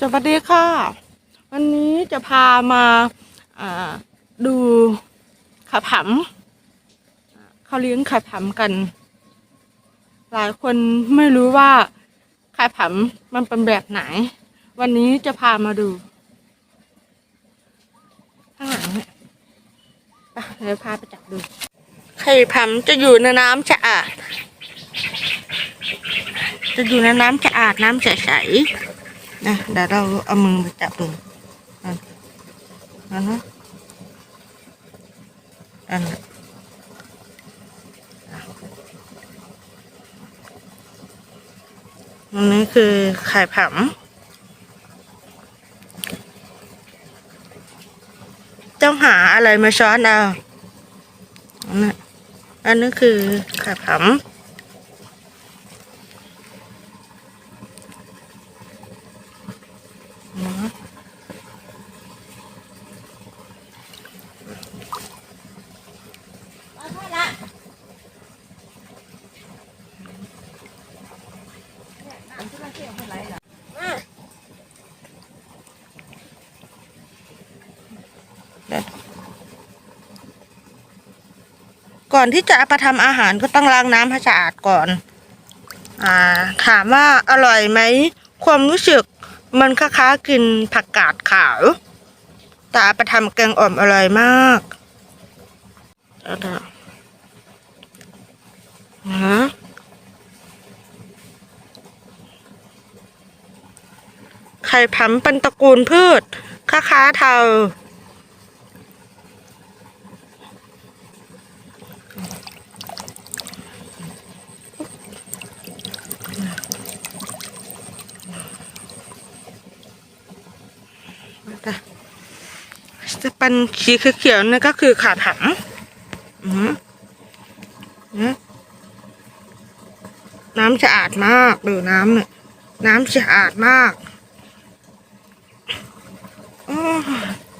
สวัสดีค่ะ วันนี้จะพามาาดูขาผำเขาเลี้ยงขาผำกัน หลายคนไม่รู้ว่าขาผำมันเป็นแบบไหน วันนี้จะพามาดู ข้างหลังเนี่ยไปเดี๋ยวพาไปจับดูไข่ผำจะอยู่ในน้ำสะอาด จะอยู่ในน้ำสะอาดน้ำใสๆ นะเดี๋ยวเราเอามือไปจับดูอันอันนะอันนะอันนี้คือไข่ผำต้องหาอะไรมาช้อนเอาอันนั้นคือไข่ผำ ก่อนที่จะเอาไปทำอาหารก็ต้องล้างน้ำให้สะอาดก่อน อ่า ถามว่าอร่อยไหม ความรู้สึกมันคล้ายๆกินผักกาดขาว แต่เอาไปทำแกงอ่อมอร่อยมากเอาเถอะฮะไข่ผำเป็นตระกูลพืชค้าๆเทาจะเป็นสีเขียวๆนี่ก็คือขาถังน้ำสะอาดมากดูน้ำเนี่ยน้ำสะอาดมาก อ้อ